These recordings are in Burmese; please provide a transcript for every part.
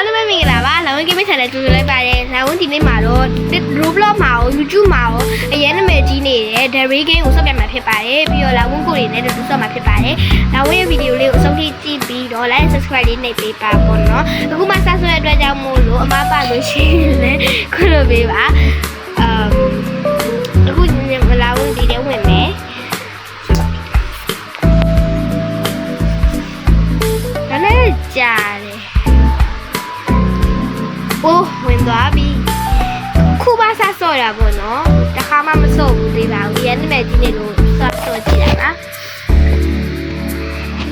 အားလုံးပဲမင်္ဂလာပါလောင်ဝင်ကိမိတ်ဆန်နဲ့ကြိုဆိုလိုက်ပါတယ်လောင်ဝင်ဒီနေ့မှာတော့ Roblox မှာရော YouTube မှာရောအရင်နာမည်ကြီးနေတဲ့ Dairy Game ကိုဆော့ပြမှာဖြစ်ပါတယ်ပြီးတော့လောင်ဝင်ကိုတွေနဲ့တူတူဆော့မှာဖြစ်ပါတယ်လောင်ဝင်ရဲ့ဗီဒီယိုလေးကိုအဆုံးထိကြည့်ပြီးတော့ like and subscribe လေးနှိပ်ပေးပါပေါ့နော်အခုမှစဆွဲတဲ့အတွက်ကြောင့်မို့လို့အမပါလို့ရှိရင်လည်းခွင့်လို့ပေးပါအမ်အခုလောင်ဝင်ဒီထဲဝင်မယ်ဒါနဲ့ကြား သွားပြီ။ခုပါဆဆော့ရပါတော့။တခါမှမဆော့ဘူးသေးပါဘူး။ရန်နမဲ့ကြီးနေလို့ဆော့ဆော့ကြည့်ရပါ။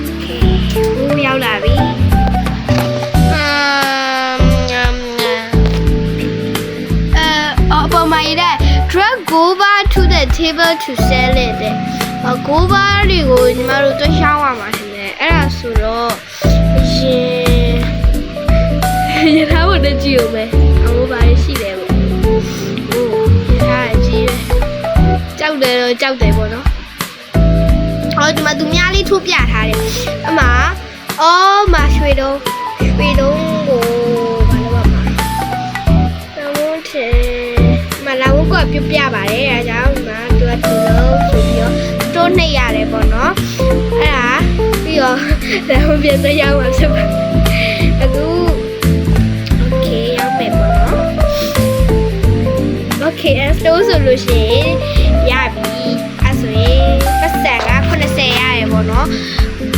Okay ။ဘူးရောက်လာပြီ။အမ်အဲအပေါ်မှာရတဲ့ drag go bar to the table to sell it တဲ့။အ go bar တွေကိုညီမတို့တွှရှောင်းရမှာရှင်လေ။အဲ့ဒါဆိုတော့ရှင်ရထားဘုတ်တက်ကြည့်ဦးမယ် ကြောက်တယ်တော့ကြောက်တယ်ပေါ့နော်ဟောဒီမှာသူများလေးထိုးပြထားတယ်အမအော်မရွှေတုံးရွှေတုံးကိုဘာလို့ပါမလဲလောင်းတယ်မလောင်းကပြပြပါတယ်အဲဒါကြောင့်ဒီမှာသူကသူလုံးဆိုပြီးတော့တိုးနှိပ်ရတယ်ပေါ့နော်အဲ့ဒါပြီးတော့လောင်းပြန်တော့ရောက်မှာဖြစ်ပါအခု โอเคရောက်မယ်ပေါ့နော်โอเคအဲဆိုဆိုလို့ရှိရင် ပေါ့နော်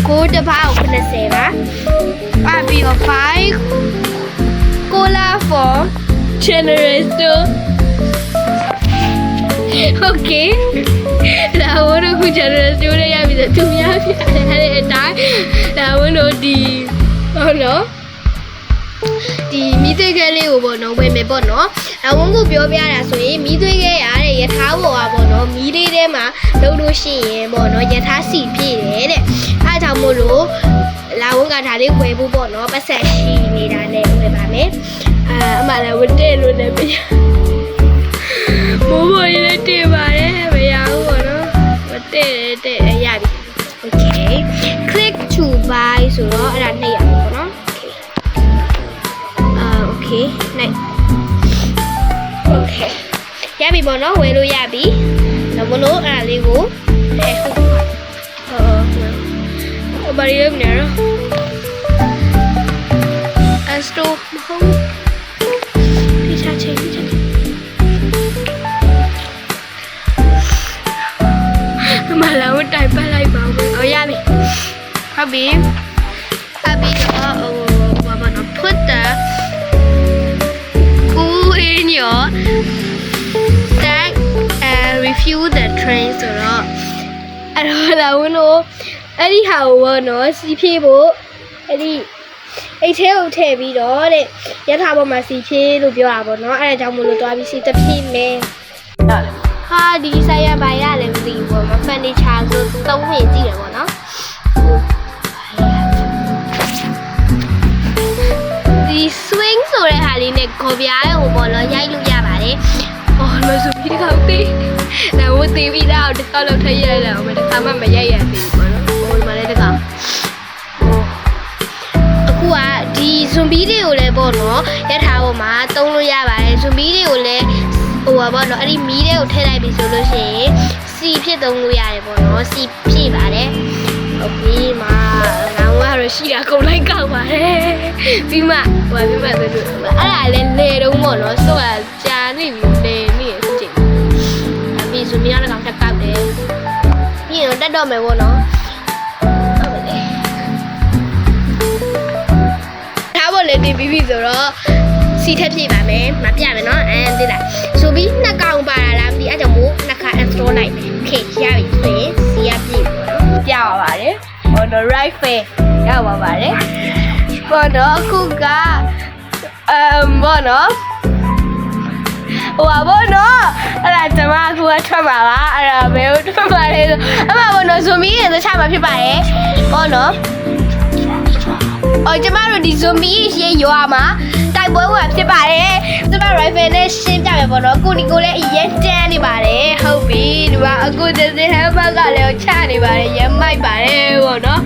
ကိုတစ်ပေါက်80ပါအပြီးတော့5 cola for generator Okay လာဝရခု generator ရပြီဆိုသူများပြတယ်အဲ့ဒါအတိုင်းလာဝလို့ဒီဟုတ်နော် ဒီမီးသွေးခဲလေးကိုပေါ့နော်ဝယ်မယ်ပေါ့နော်အဝန်းကိုပြောပြတာဆိုရင်မီးသွေးခဲရတဲ့ယထာဘောကပေါ့နော်မီးလေးထဲမှာလုပ်လို့ရှိရင်ပေါ့နော်ယထာစီပြည့်တယ်တဲ့အဲဒါကြောင့်မို့လို့လာဝန်းကဒါလေးဝယ်ဖို့ပေါ့နော်ပတ်ဆက်ရှိနေတာနဲ့ဝယ်ပါမယ်အာအမှလည်းဝတ်တဲ့လို့လည်းပြမိုးပေါ်ရည်တည်ပါတယ်မရဘူးပေါ့နော်ဝတ်တဲ့တဲ့ ပြီပေါ့နော်ဝယ်လို့ရပြီတော့မလို့အဲ့ဒါလေးကိုအဲဟုတ်ဟုတ်ဘာရည်မနေရောအစတိုမဟုတ်ဖိချာချင်းဖိချာချင်းမလာဝတိုင်ပတ်လိုက်ပါဦးဟောရပြီဟုတ်ပြီ train ဆိုတော့အဲ့တော့လာဝင်လို့အဲ့ဒီဟာကိုပေါ့နော်စီဖြည့်ဖို့အဲ့ဒီအိတ်ထဲကိုထည့်ပြီးတော့တဲ့ရထားပေါ်မှာစီဖြည့်လို့ပြောတာပေါ့နော်အဲ့ဒါကြောင့်မလို့သွားပြီးစီတစ်ဖြည့်မယ်ဟာဒီဆိုင်ရပါရလည်းမသိဘူးပေါ့မဖန်နီချာဆိုသုံးဝင်ကြည့်တယ်ပေါ့နော်ဒီ swing ဆိုတဲ့ဟာလေးနဲ့ခေါ်ပြားရုံပေါ့နော်ရိုက်လို့ ဒါဝတ်သေးပြီးတော့တစ်ခါလောက်ထည့်ရိုက်လိုက်အောင်မယ်တစ်ခါမှမရိုက်ရသေးဘူးပေါ့နော်။ဟိုဒီမှာလည်းတစ်ခါဟိုအခုကဒီဇွန်ဘီတွေကိုလည်းပေါ့နော်ရထားပေါ်မှာတုံးလို့ရပါတယ်ဇွန်ဘီတွေကိုလည်းဟိုပါပေါ့နော်အဲ့ဒီမီးတွေကိုထည့်လိုက်ပြီဆိုလို့ရှိရင်စီဖြစ်သုံးလို့ရတယ်ပေါ့နော်စီဖြည့်ပါတယ်ဟုတ်ပြီမှာငါကတော့ရှိတာကုန်လိုက်ကောက်ပါတယ်ပြီးမှဟိုပြီးမှဆိုလို့အဲ့ဒါလည်းလေတုံးပေါ့နော်ဆိုတော့ကြာနေပြီလေနေရခုချိန် အပြီးဇွန်ဘီကလည်းကောက်တက်ကောက်တယ်ပြီးရင်တက်တော့မယ်ပေါ့နော်ဟုတ်ပါလေထားဖို့လည်းတင်ပြီးပြီဆိုတော့စီထက်ပြည့်ပါမယ်မပြမယ်နော်အဲသိလားဆိုပြီးနှစ်ကောင်ပါလာလားမသိအဲ့ကြောင့်မို့နှစ်ခါ install လိုက်မယ် okay ရပြီဆိုရင်စီရပြည့်ပြီပေါ့နော်ပြပါပါတယ်ဟောတော့ right fair ရပါပါတယ်ပေါ့တော့အခုကအမ်ပေါ့နော် ဟိုပါဘောနော်အဲ့ဒါကျွန်မအခုကထွက်ပါပါအဲ့ဒါဘယ်လိုထွက်ပါလဲဆိုအမဘောနော်ဇွန်မီရဲ့သချမှာဖြစ်ပါတယ်ဘောနော်အော်ကျမတို့ဒီ zombie ရေရွာမှာ တိုက်ပွဲဝင်ဖြစ်ပါတယ်ကျမ rifle နဲ့ရှင်းပြမယ်ပေါ့နော်ကိုနီကိုလည်းအရင်တန်းနေပါတယ်ဟုတ်ပြီဒီမှာအခုတစင်ဟမ်ဘာကလည်းချနေပါတယ်ရမ်းမိုက်ပါတယ်ပေါ့နော်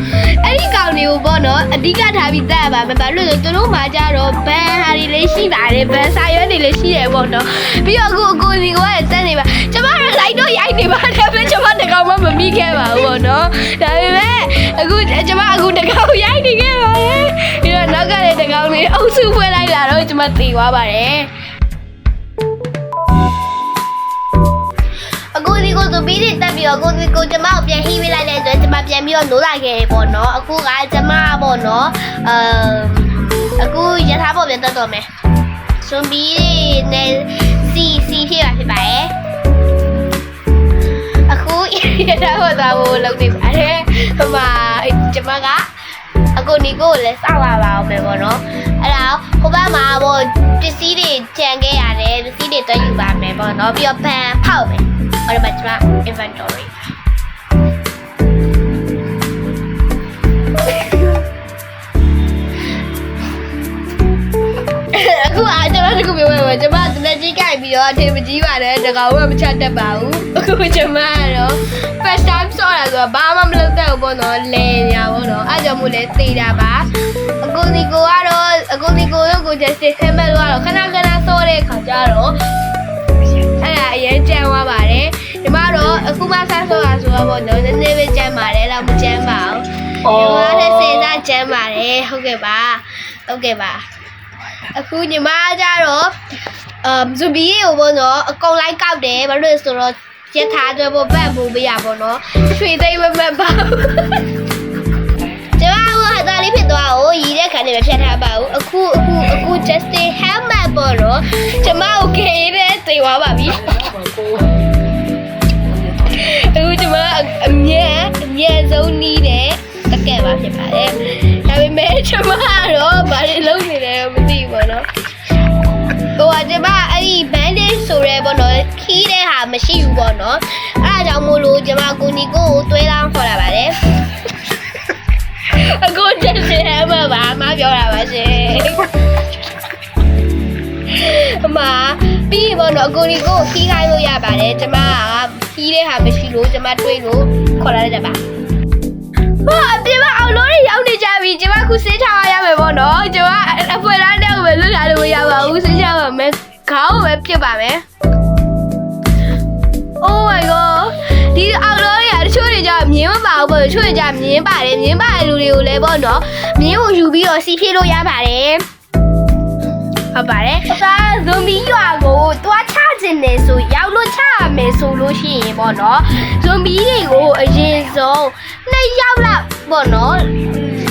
အဲ့ဒီကောင်တွေကိုပေါ့နော်အဓိကထားပြီးတက်ရပါမယ်ဘာလို့လဲဆိုသူတို့မှာကြတော့ဘန်ဟာတွေလည်းရှိပါတယ်ဘန်စာရွက်တွေလည်းရှိတယ်ပေါ့နော်ပြီးတော့အခုအကိုစီကိုလည်းတက်နေပါကျမ တို့ light တော့ရိုက်နေပါတယ်ဒါပေမဲ့ကျမတကောင်မှမမိခဲ့ပါဘူးပေါ့နော်ဒါပေမဲ့အခုကျမအခုတကောင်ရိုက်နေခဲ့ပါတယ်ပြီးတော့နောက်ကလည်းတကောင်လေးအုပ်စုဖွဲ့လိုက်လာတော့ကျမသိသွားပါတယ်အခုဒီကိုသူပြီးတက်ပြီးတော့ကိုဒီကိုကျမကိုပြန်ဟိပေးလိုက်တဲ့အတွက်ကျမပြန်ပြီးတော့နိုးလာခဲ့တယ်ပေါ့နော်အခုကကျမပေါ့နော်အမ်အခုရထားပေါ်ပြန်တက်တော့မယ်ဆွန်ဘီနဲ့စီစီဖြစ်ပါဖြစ်ပါတယ် အခုရထားဟောတာကိုလုပ်နေပါတယ်ဟိုမှာကျမကအကိုနီကိုကိုလည်းစောက်ပါပါအောင်မယ်ပေါ့နော်အဲ့ဒါဟိုဘက်မှာပေါ့ပစ္စည်းတွေကြံခဲ့ရတယ်ပစ္စည်းတွေတွက်ယူပါမယ်ပေါ့နော်ပြီးတော့ဘန်ဖောက်မယ်ဟိုဒီမှာကျမ inventory တနက်ကြီးကြိုက်ပြီးတော့အထင်မကြီးပါတယ်တကောင်ကမချတတ်ပါဘူးအခုကျမကတော့ first time ဆော့တာဆိုတော့ဘာမှမလုပ်တတ်ဘူးပေါ့နော်လဲညာပေါ့နော်အားကြောင့်မို့လဲသိတာပါအခုဒီကိုကတော့အခုဒီကိုတို့ကို justice ဆဲမဲ့လို့ကတော့ခဏခဏဆော့တဲ့ခါကျတော့အဲ့ဒါအရင်ကြမ်းသွားပါတယ်ဒီမှာတော့အခုမှဆန်းဆော့တာဆိုတော့ပေါ့နော်နည်းနည်းပဲကြမ်းပါတယ်တော့မကြမ်းပါဘူးဒီမှာလည်းစေစားကြမ်းပါတယ်ဟုတ်ကဲ့ပါဟုတ်ကဲ့ပါအခုညီမကျတော့ အမ်ဇူဘီကိုပေါ့နော်အကုန်လိုက်ကောက်တယ်ဘာလို့လဲဆိုတော့ရထားအတွက်ပေါ့ပတ်ဖို့မရပေါ့နော်ရွှေသိမ်းမမတ်ပါဘူးကျမကဟာတာလေးဖြစ်သွားအောင်ရည်တဲ့ခါနဲ့မဖြတ်ထားပါဘူးအခုအခုအခု Justin Hammer ပေါ့နော်ကျမကိုခေတဲ့သိသွားပါပြီအခုကျမအမြဲအမြဲဆုံးနီးတယ်တကယ်ပါဖြစ်ပါတယ်ဒါပေမဲ့ကျမကတော့ဘာတွေလုပ်နေလဲမသိဘူးပေါ့နော် ဟိုကကျမအဲ့ဒီ bandage ဆိုရဲပေါ့နော်ခီးတဲ့ဟာမရှိဘူးပေါ့နော်အဲ့ဒါကြောင့်မို့လို့ကျမကိုနီကိုကိုတွဲလောင်းခေါ်လာပါတယ်အခုတက်စင်ဟမ်းမပါအမပြောတာပါရှင်အမပြီးရင်ပေါ့နော်အကိုနီကိုခီးခိုင်းလို့ရပါတယ်ကျမကခီးတဲ့ဟာမရှိလို့ကျမတွေးလို့ခေါ်လာလိုက်တာပါ ဟာအပြင်မှာအောင်လို့ရောက်နေကြပြီကျမခုစင်းချရရမယ်ပေါ့နော်ကျမအဖွဲလားတဲ့ကိုပဲလွတ်လာလို့မရပါဘူးစင်းချပါမယ်ခေါင်းကိုပဲပြစ်ပါမယ် Oh my god ဒီအောင်လို့ရတချို့တွေကြမြင်းမပါဘူးပေါ့တချို့တွေကြမြင်းပါတယ်မြင်းပါတဲ့လူတွေကိုလည်းပေါ့နော်မြင်းကိုယူပြီးတော့စီဖြည့်လို့ရပါတယ်ဟုတ်ပါတယ်။ဒါဇွန်ဘီရွာကိုတွားချ ခြင်းနေဆိုရောက်လို့ချရမယ်ဆိုလို့ရှိရင်ပေါ့နော်။ဇွန်ဘီတွေကိုအရင်ဆုံးနှစ်ယောက်လောက်ပေါ့နော်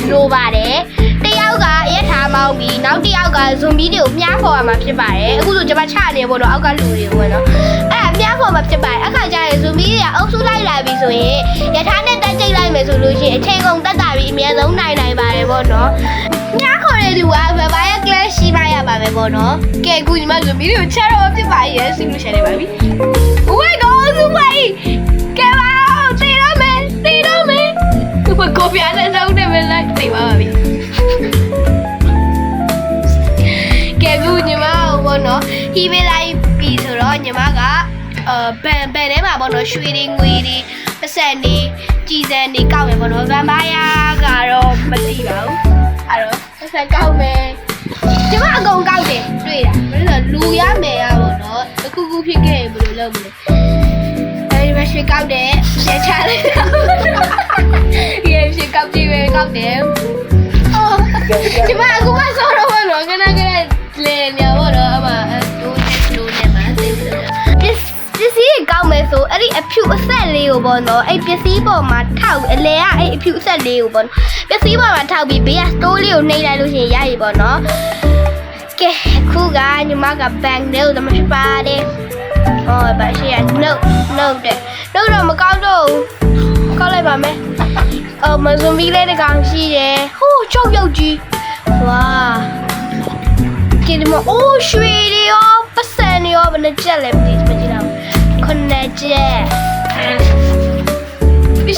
လိုပါတယ်။တစ်ယောက်ကရက်ထားမောင်းပြီးနောက်တစ်ယောက်ကဇွန်ဘီတွေကိုမြားခေါ်ရမှာဖြစ်ပါတယ်။အခုဆိုကျွန်မချနေပေါ့နော်အောက်ကလူတွေကိုပေါ့နော်။အဲ့ဒါမြားခေါ်မှာဖြစ်ပါတယ်။အခါကျရင်ဇွန်ဘီတွေကအုပ်စုလိုက်လာပြီဆိုရင်ရထားနဲ့တက်ကြိတ်လိုက်မယ်ဆိုလို့ရှိရင်အချိန်ကုန်တက်တာပြီးအများဆုံးနိုင်နိုင်ပါတယ်ပေါ့နော်။မြားခေါ် တဲ့လူကဘာရဲ့ class ရှိမှရပါမယ်ပေါ့နော်။ကဲအခုညီမဇွန်ဘီတွေကိုချတော့ဖြစ်ပါရဲ့စီလူရှာနေပါပြီ။ Oh my god ဇူမိုင်းကဲပါတေးတော့မယ်တေးတော့မယ်သူကကိုပြားနဲ့စောင်းနေမယ်လိုက်တေးပါပါပြီကဲကူညီမဘောနော်ဟီးပေးလိုက်ပြီဆိုတော့ညီမကအာဘန်ဘန်ထဲမှာပေါ့နော်ရွှေတွေငွေတွေပတ်စံတွေကြီးစံတွေကောက်မယ်ပေါ့နော်ဗန်ပါယာကတော့မသိပါဘူးအဲ့တော့ ပတ်စံကောက်မယ်ကျမအကုန်ကောက်တယ်တွေ့တာဘယ်လိုလဲလူရမယ်ရပေါ့နော်တစ်ခုခုဖြစ်ခဲ့ရင်ဘယ်လိုလုပ်မလဲအဲဒီမှာရွှေကောက်တယ်ရှယ်ချလိုက်တာဒီရွှေကောက်ကြည့်ပဲကောက်တယ် လေးကိုပေါ့နော်အဲ့ပစ္စည်းပေါ်မှာထောက်အလဲကအဲ့အဖြူအဆက်လေးကိုပေါ့နော်ပစ္စည်းပေါ်မှာထောက်ပြီးဘေးကစတိုးလေးကိုနှိပ်လိုက်လို့ရှိရင်ရပြီပေါ့နော်ကဲအခုကညီမကဘန်နဲ့ကိုသမဖြစ်ပါတယ်။အော်ဗာရှိရ no no တဲ့။ no တော့မကောက်တော့ဘူး။ကောက်လိုက်ပါမယ်။အော်မဇွန်ဘီလေးတစ်ကောင်ရှိတယ်။ဟိုးချုပ်ရုပ်ကြီး။ဝါ။ဒီမှာအိုးရွှေတွေရောပတ်စံတွေရောဘယ်နှကြက်လဲမသိဘူးမကြည့်တော့။ခုနှစ်ကြက်။ဒီ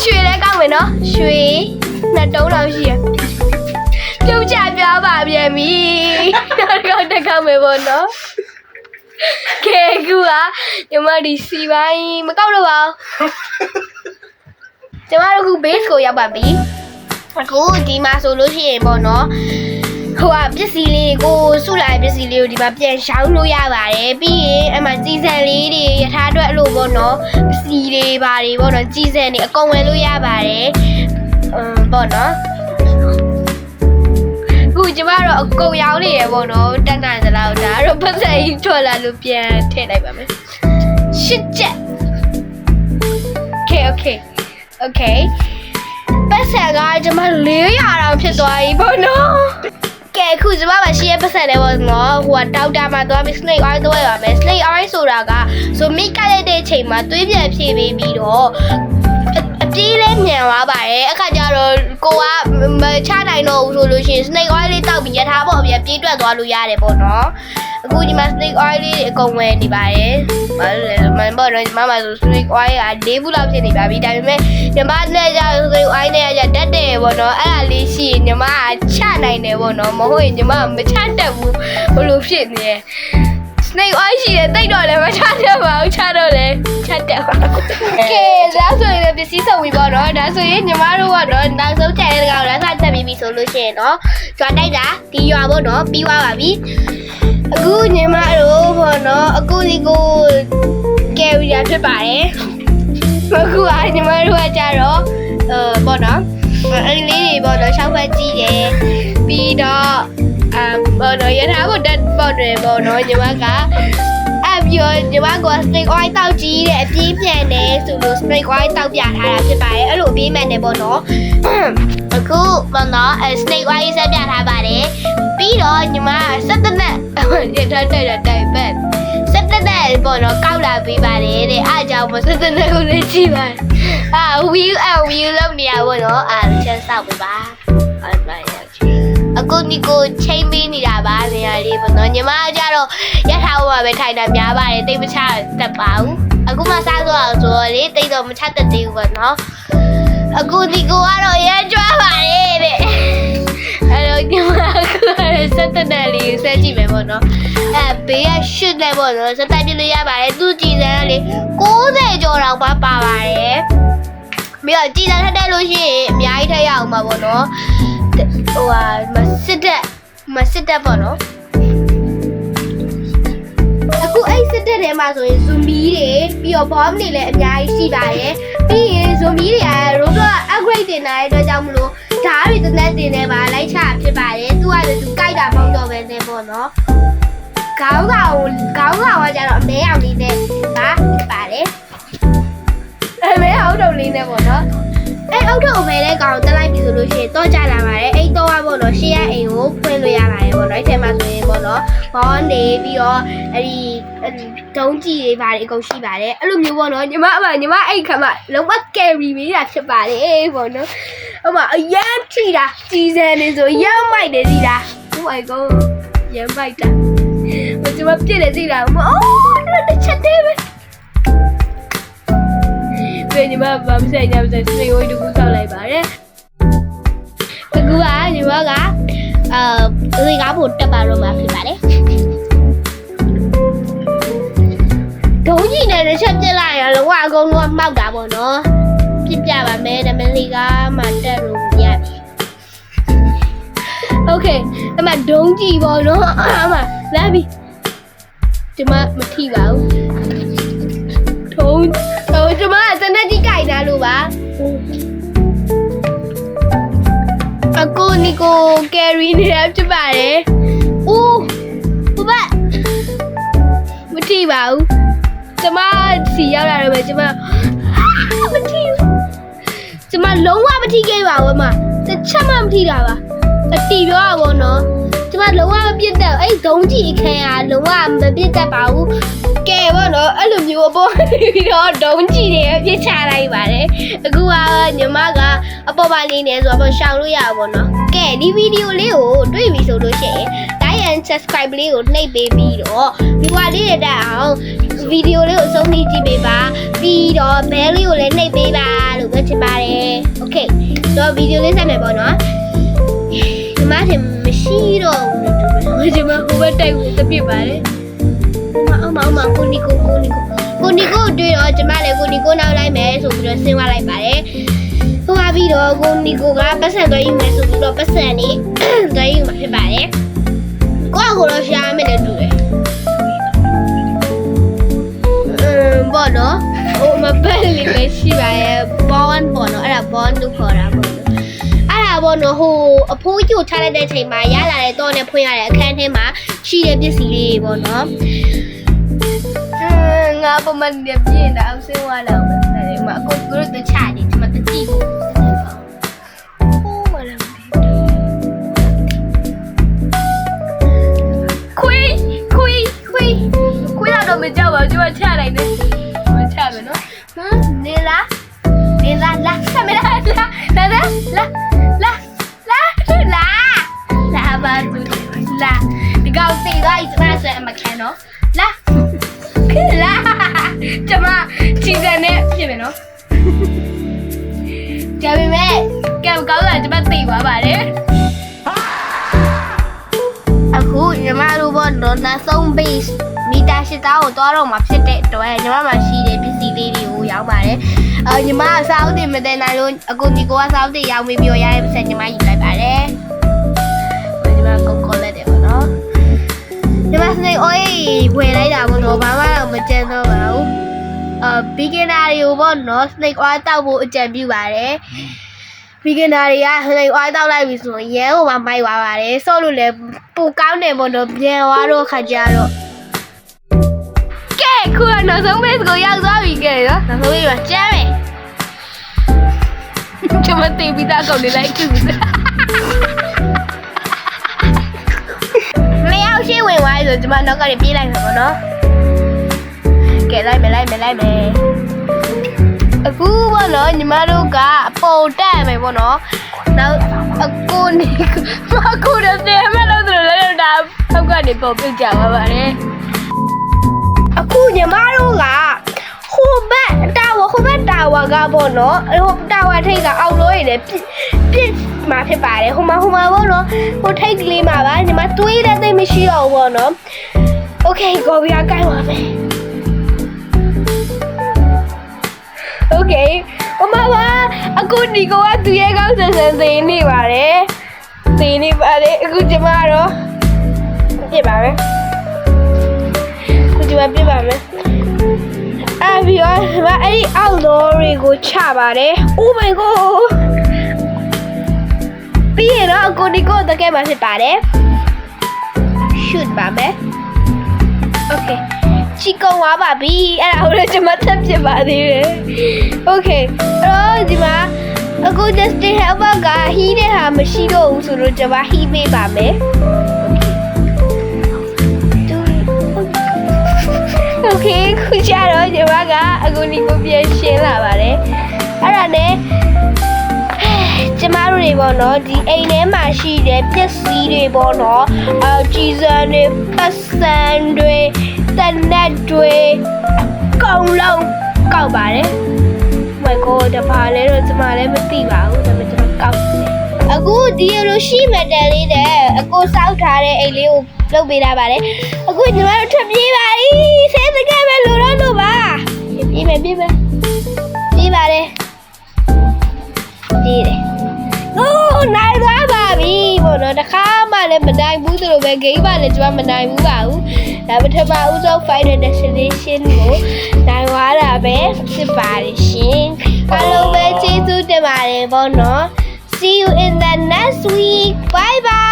ရွှေလည်းကောက်မယ်နော်။ရွှေနှစ်တုံးလောက်ရှိရ။ပြုတ်ကြရောက်ပါပြန်ပြီနောက်တစ်ခေါက်တစ်ခေါက်မယ်ပေါ့နော်ကဲကူကညီမဒီစီပိုင်းမကောက်တော့ပါဘူးကျမတို့ခု base ကိုရောက်ပါပြီအခုဒီမှာဆိုလို့ရှိရင်ပေါ့နော် ဟိုကပစ္စည်းလေးကိုစုလိုက်ပစ္စည်းလေးကိုဒီမှာပြန်ရှောင်းလို့ရပါတယ်ပြီးရင်အမှစီဇန်လေးတွေရထားအတွက်အဲ့လိုပေါ့နော်ပစ္စည်းတွေပါတွေပေါ့နော်ကြီးစံတွေအကုန်ဝယ်လို့ရပါတယ်အမ်ပေါ့နော်ခုကျမတို့အကုန်ရောင်းနေရပေါ့နော်တက်နိုင်သလားဒါတော့ပတ်သက်ကြီးထွက်လာလို့ပြန်ထည့်လိုက်ပါမယ်ရှစ်ချက် Okay okay okay ပတ်ဆက်ကကျမ400တောင်ဖြစ်သွားပြီပေါ့နော် ကဲအခုကျမမရှိရဲ့ပတ်ဆက်တယ်ပေါ့နော်ဟိုကဒေါက်တာမှာသွားပြီး snake oil သွားရပါမယ် snake oil ဆိုတာကဆိုမိကလိုက်တဲ့အချိန်မှာသွေးပြန်ဖြည့်ပေးပြီးတော့အအ ပြေးလေးမြန်သွားပါတယ်အခါကျတော့ကိုကမချနိုင်တော့ဘူးဆိုလို့ရှိရင် snake oil လေးတောက်ပြီးရထားပေါ့ပြန်ပြေးတွက်သွားလို့ရတယ်ပေါ့နော်အခုဒီမှာ snake oil လေးတွေအကုန်ဝယ်နေပါတယ်ဘာလို့လဲမန်ပေါ့နော်ဒီမှာမှာဆို snake oil က၄ဘူးလောက်ဖြစ်နေပါပြီဒါပေမဲ့ညီမနဲ့ကြ snake oil နဲ့ကြတတ်တယ်ပေါ့နော်အဲ့ဒါလေးရှိရင်ညီမကချနိုင်တယ်ပေါ့နော်မဟုတ်ရင်ညီမကမချတတ်ဘူးဘလို့ဖြစ်နေလဲ snake oil ရှိတယ်တိတ်တော့လည်းမချတတ်ပါဘူးချတော့လည်းချတတ်ပါဘူးကဲဒါဆိုရင်လည်းပစ္စည်းစုံပြီပေါ့နော်ဒါဆိုရင်ညီမတို့ကတော့နောက်ဆုံးချန်တဲ့ကောင်လည်းစတက်ပြီးပြီဆိုလို့ရှိရင်တော့ကြွားတိုက်တာဒီရွာပေါ့နော်ပြီးသွားပါပြီအခုညီမတို့ပေါ့နော်အခုဒီကိုကယ်ရီယာဖြစ်ပါတယ်အခုကညီမတို့ကကြတော့အဲပေါ့နော်အဲ့ဒီလေးတွေပေါ့နော်ရှောက်ဖက်ကြည့်တယ်ပြီးတော့ အမ်ပေါ့နော်ရထားဖို့တက်ပေါ့တယ်ပေါ့နော်ညီမကအပြောညီမက snake oil တောက်ကြည့်တဲ့အပြေးပြန်တယ်ဆိုလို့ snake oil တောက်ပြထားတာဖြစ်ပါတယ်အဲ့လိုအပြေးမှန်တယ်ပေါ့နော်အခုပေါ့နော်အဲ snake oil ဆက်ပြထားပါတယ်ပြီးတော့ညီမစက်တနက်ရထားတိုက်တာတိုက်ပတ်စက်တနက်ပေါ့နော်ကောက်လာပေးပါတယ်တဲ့အားကြောင့်မစက်တနက်ကိုလည်းကြည့်ပါအာ wheel and wheel လောက်နေရပေါ့နော်အာချက်ဆောက်ပေးပါအဲ့ပါရချင် အခုဒီကိုချိန်ပေးနေတာပါနေရာလေးပေါ့နော်ညီမကကြတော့ရထားဘုံမှာပဲထိုင်တာများပါတယ်တိတ်မချတတ်ပါဘူးအခုမှစားသွားအောင်ဆိုတော့လေတိတ်တော့မချတတ်သေးဘူးပေါ့နော်အခုဒီကိုကတော့ရဲကြွားပါတယ်တဲ့အဲ့တော့ညီမကစက်တနယ်လေးဆက်ကြည့်မယ်ပေါ့နော်အဲဘေးကရှစ်လဲပေါ့နော်စက်တက်ပြလို့ရပါတယ်သူကြည်စမ်းလေ60ကျော်တော့ပါပါပါတယ်ပြီးတော့ကြည်စမ်းထက်တက်လို့ရှိရင်အများကြီးထက်ရအောင်ပါပေါ့နော် ဟိုဟာမစစ်တက်မစစ်တက်ပေါ့နော်အခုအဲ့စစ်တက်ထဲမှာဆိုရင်ဇွန်ဘီတွေပြီးတော့ဘောမတွေလည်းအများကြီးရှိပါတယ်ပြီးရင်ဇွန်ဘီတွေကရိုဘလော့ upgrade တင်လာတဲ့အတွက်ကြောင့်မလို့ဓာတ်တွေတစ်သက်တင်နေပါလိုက်ချဖြစ်ပါတယ်သူကလည်းသူကြိုက်တာမဟုတ်တော့ပဲနေပေါ့နော်ခေါင်းကောင်ခေါင်းကောင်ကကြတော့အမဲအောင်လေးနဲ့ဒါဖြစ်ပါတယ်အမဲအောင်တော့လေးနဲ့ပေါ့နော် အဲအောက်ထုတ်အမဲတဲ့ကောင်တက်လိုက်ပြီဆိုလို့ရှိရင်တော့ကြလာပါတယ်အဲ့တော့ကပေါ့နော်ရှေ့ရအိမ်ကိုဖွင့်လို့ရပါတယ်ပေါ့နော်အဲ့ထဲမှာဆိုရင်ပေါ့နော်ဘောနေပြီးတော့အဲ့ဒီအဲ့ဒီဒုံးကြီးတွေပါတယ်အကုန်ရှိပါတယ်အဲ့လိုမျိုးပေါ့နော်ညီမအမညီမအဲ့ခါမှလုံးဝကယ်ရီပေးတာဖြစ်ပါတယ်ပေါ့နော်အမအရန်ထီတာကြီးစံနေဆိုရမ်းမိုက်တယ်ကြီးတာ Oh my god ရမ်းမိုက်တာမကျမပြည့်တယ်ကြီးတာမအိုးတစ်ချက်တည်းပဲ တွေညီမမဆိုင်ညာမဆိုင်စနေဝိတ်တခုဆောက်လိုက်ပါတယ်။အခုကညီမကအာလေကားဖို့တက်ပါတော့မှာဖြစ်ပါတယ်။ကုန်းကြီးနဲ့တစ်ချက်ပြစ်လိုက်ရတော့အကုန်လုံးကမှောက်တာပေါ့နော်။ပြစ်ပြပါမယ်ဒါပေမဲ့လေကားမှတက်လို့မရဘူး။ Okay အမဒုံးကြီးပေါ့နော်အမလာပြီ။ဒီမှာမထိပါဘူး။ထုံး ဟိုဒီမစနေကြီးကြိုက်တာလို့ပါအကိုနီကိုကယ်ရီနေရဖြစ်ပါတယ်ဦးဘဘမထိပါဘူးကျမစီရောက်လာတော့ပဲကျမမထိဘူးကျမလုံးဝမထိခဲ့ပါဘူးအမတစ်ချက်မှမထိတာပါအတီပြောရပါတော့ကျမလုံးဝမပြစ်တတ် အဲ့ဒုံးကြီးအခန်းကလုံးဝမပြစ်တတ်ပါဘူးကဲပေါ့နော်အဲ့လိုမျိုးအပေါ်နေပြီးတော့ဒုံးကြီးတွေပြစ်ချလိုက်ပါတယ်အခုကညီမကအပေါ်ပါလေးနေဆိုတော့ရှောင်လို့ရပါဘောနော်ကဲဒီဗီဒီယိုလေးကိုတွေ့ပြီဆိုလို့ရှိရင် like and subscribe လေးကိုနှိပ်ပေးပြီးတော့ viewer လေးတွေတက်အောင်ဗီဒီယိုလေးကိုအဆုံးထိကြည့်ပေးပါပြီးတော့ bell လေးကိုလည်းနှိပ်ပေးပါလို့ပြောချင်ပါတယ် okay ဆိုတော့ဗီဒီယိုလေးဆက်မယ်ပေါ့နော်ဒီမှာတင်မရှိမရှိတော့ဘူး ဒီမှာဟိုဘက်တိုက်ကိုတပြစ်ပါလေအမအမအမကိုနီကိုကိုနီကိုကိုနီကိုတွေ့တော့ကျမလည်းကိုနီကိုနောက်လိုက်မယ်ဆိုပြီးတော့ဆင်းသွားလိုက်ပါတယ်ဟိုပါပြီးတော့ကိုနီကိုကပတ်စံသွားယူမယ်ဆိုပြီးတော့ပတ်စံနေသွားယူမှာဖြစ်ပါတယ်ကိုကကိုတော့ရှားမယ်လို့တူတယ်အမ်ဘောနော်ဟိုမပက်လေးပဲရှိပါရဲ့ bond ပေါ့နော်အဲ့ဒါ bond လို့ခေါ်တာပေါ့နော်အဲ့ဒါ ပေါ့နော်ဟိုအဖိုးကြီးကိုချလိုက်တဲ့ချိန်မှာရလာတဲ့တော့နဲ့ဖွင့်ရတဲ့အခန်းထဲမှာရှိတဲ့ပစ္စည်းတွေပေါ့နော်အင်းငါပမန်ပြပြင်းတာအောင်စင်းသွားလောက်ပဲအဲ့ဒီမှာကိုကိုရတချာနေဒီမှာတတိကို တို့ဘောတော့နောက်ဆုံး base မီတာ8000ကိုတွားတော့မှာဖြစ်တဲ့အတွက်ညီမမှာရှိတဲ့ပစ္စည်းလေးတွေကိုရောက်ပါတယ်။အော်ညီမကစာအုပ်တွေမတင်နိုင်လို့အကူညီကိုကစာအုပ်တွေရောက်ပြီးပြီးတော့ရတဲ့ပတ်စံညီမယူလိုက်ပါတယ်။ညီမကုန်ကောလက်တယ်ပေါ့နော်။ညီမစနေအိုးဝယ်လိုက်တာပေါ့နော်ဘာမှတော့မကြမ်းတော့ပါဘူး။အာ beginner တွေကိုပေါ့နော် snake oil တောက်ဖို့အကြံပြုပါတယ်။ beginner တွေက snake oil တောက်လိုက်ပြီဆိုရင်ရဲဟိုမှာမိုက်သွားပါတယ်။ဆော့လို့လည်းပူကောင်းတယ်ပေါ့နော်ပြန်သွားတော့ခါကြတော့ကဲခုကနောက်ဆုံး base ကိုရောက်သွားပြီကဲနော်နောက်ဆုံး base မှာကျမ်းမယ်ကျွန်မတင်ပြီးသားကောင်နေလိုက်ကြည့်မရောက်ရှိဝင်သွားပြီဆိုကျွန်မနောက်ကနေပြေးလိုက်မှာပေါ့နော်ကဲလိုက်မယ်လိုက်မယ်လိုက်မယ် အခုပေါ့နော်ညီမတို့ကပုံတက်မယ်ပေါ့နော်နောက်အကိုနေမကိုတော့တယ်မလို့ဆိုတော့လည်းဒါထောက်ကနေပုံပြကြပါပါတယ်အခုညီမတို့ကဟိုဘက်တာဝါဟိုဘက်တာဝါကပေါ့နော်ဟိုတာဝါထိတ်ကအောက်လို့ရည်ပြစ်ပြစ်မှာဖြစ်ပါတယ်ဟိုမှာဟိုမှာပေါ့နော်ဟိုထိတ်ကလေးမှာပါညီမတွေးတဲ့သိမရှိတော့ဘူးပေါ့နော်โอเคကိုပြားကိုက်ပါမယ် โอเคဟိုမှာပါအခုဒီကောကသူရဲ့ကောက်ဆန်ဆန်သိနေပါတယ်သိနေပါတယ်အခုကျမတော့ပြစ်ပါမယ်အခုကျမပြစ်ပါမယ်အဲ့ပြီးတော့ဒီမှာအဲ့ဒီအောက်လောတွေကိုချပါတယ် Oh my god ပြီးရင်တော့အခုဒီကောတကယ်မှဖြစ်ပါတယ် shoot ပါမယ် Okay ချီကုံ သွားပါပြီအဲ့ဒါဟိုလည်းကျွန်မတက်ပြပါသေးတယ် Okay အဲ့တော့ဒီမှာအခု Justin Helper ကဟီးတဲ့ဟာမရှိတော့ဘူးဆိုတော့ကျွန်မဟီးပေးပါမယ် Okay ခုကျတော့ကျွန်မကအခုဒီကိုပြန်ရှင်းလာပါတယ်အဲ့ဒါနဲ့ကျမတို့တွေပေါ့နော်ဒီအိမ်ထဲမှာရှိတဲ့ပစ္စည်းတွေပေါ့နော်အာကြီးစံတွေပတ်စံတွေ တနက်တွေကောင်းလုံးကောက်ပါတယ်။ my god တပါလဲတော့ကျမလည်းမသိပါဘူးဒါပေမဲ့ကျွန်တော်ကောက်တယ်အခုဒီလိုရှိမတယ်လေးနဲ့အကိုစောက်ထားတဲ့အိမ်လေးကိုလုပ်ပေးတာပါတယ်အခုညီမတို့ထွက်ပြေးပါပြီဆဲစကဲပဲလိုတော့လို့ပါပြေးမယ်ပြေးမယ်ပြေးပါတယ်ပြေးတယ်အိုးနိုင်သွားပါပြီဘောနော်တခါမှလည်းမနိုင်ဘူးဆိုလိုပဲဂိမ်းမှလည်းကျွန်မမနိုင်ဘူးပါဘူး ဒါပထမဦးဆုံး final destination ကိုနိုင်သွားတာပဲဖြစ်ပါတယ်ရှင်အားလုံးပဲကျေးဇူးတင်ပါတယ်ဘောနော် see you in the next week bye bye